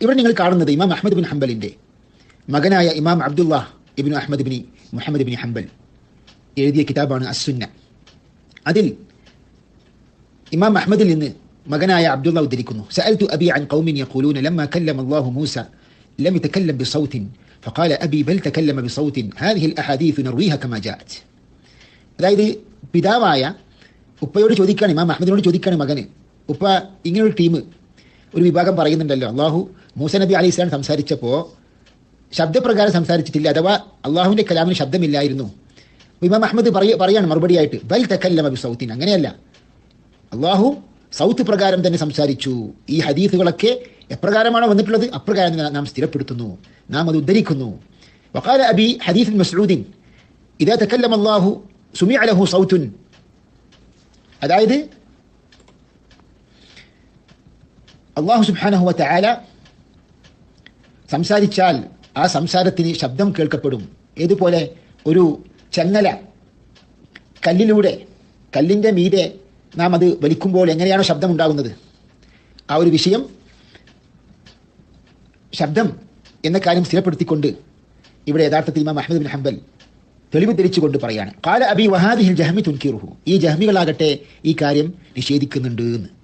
ഇവിടെ നിങ്ങൾ കാണുന്നത് ഇമാം അഹമ്മദ് ബിൻ ഹംബലിൻ്റെ മകനായ Imam Abdullah ibn Ahmad bin Muhammad bin Hanbal എഴുതിയ കിതാബാണ് അസുന്ന അതിൽ ഇമാം അഹമ്മദിൽ നിന്ന് മകനായ അബ്ദുള്ള ഉദ്ധരിക്കുന്നു സഅൽതു അബി അൻ ഖൗമിൻ യഖൂലൂന ലമ്മ കല്ലമ അല്ലാഹു മൂസ ലം യതകല്ലം ബിസൗത്തിൻ فقال أبي بل تكلم بصوت هذه الأحاديث نرويها كما جاءت അതായത് പിതാവായ ഉപ്പയോട് ചോദിക്കാണ് ഇമാം അഹമ്മദിനോട് ചോദിക്കാണ് മകന് ഉപ്പ ഇങ്ങനൊരു ടീം ഒരു വിഭാഗം പറയുന്നുണ്ടല്ലോ. അള്ളാഹു മൂസ നബി അലി ഇസ്ലാം സംസാരിച്ചപ്പോൾ ശബ്ദപ്രകാരം സംസാരിച്ചിട്ടില്ല. അഥവാ അള്ളാഹുവിന്റെ കലാമിന് ശബ്ദമില്ലായിരുന്നു. ഇമാം അഹമ്മദ് പറയ പറയാണ് മറുപടിയായിട്ട് ബൽ തക്കല്ലമ ബി സൗത്തിൻ. അങ്ങനെയല്ല. അള്ളാഹു സൗത്ത് പ്രകാരം തന്നെ സംസാരിച്ചു. ഈ ഹദീസുകളൊക്കെ എപ്രകാരമാണോ വന്നിട്ടുള്ളത്? അപ്രകാരം നാം സ്ഥിരപ്പെടുത്തുന്നു. നാം അത് ഉദ്ധരിക്കുന്നു. വക്കാല അബി ഹദീഫ് മസ്ലൂദ്ദീൻ ഇതാ തക്കല്ലം അള്ളാഹു സുമി അലഹു സൗത്തുൻ. അതായത് അള്ളാഹു സുബാനഹുവ താല സംസാരിച്ചാൽ ആ സംസാരത്തിന് ശബ്ദം കേൾക്കപ്പെടും. ഏതുപോലെ? ഒരു ചങ്ങല കല്ലിലൂടെ കല്ലിന്റെ മീതെ നാം അത് വലിക്കുമ്പോൾ എങ്ങനെയാണോ ശബ്ദം ഉണ്ടാകുന്നത്? ആ ഒരു വിഷയം ശബ്ദം എന്ന കാര്യം സ്ഥിരപ്പെടുത്തിക്കൊണ്ട് ഇവിടെ യഥാർത്ഥത്തിൽ ഇമാം അഹമ്മദ് ബിൻ ഹംബൽ തെളിവ് ധരിച്ചുകൊണ്ട് പറയാണ്. കാല അബി വഹാദിഹിൽ ജഹമി തുൻകിറുഹു. ഈ ജഹമികളാകട്ടെ ഈ കാര്യം നിഷേധിക്കുന്നുണ്ട് എന്ന്.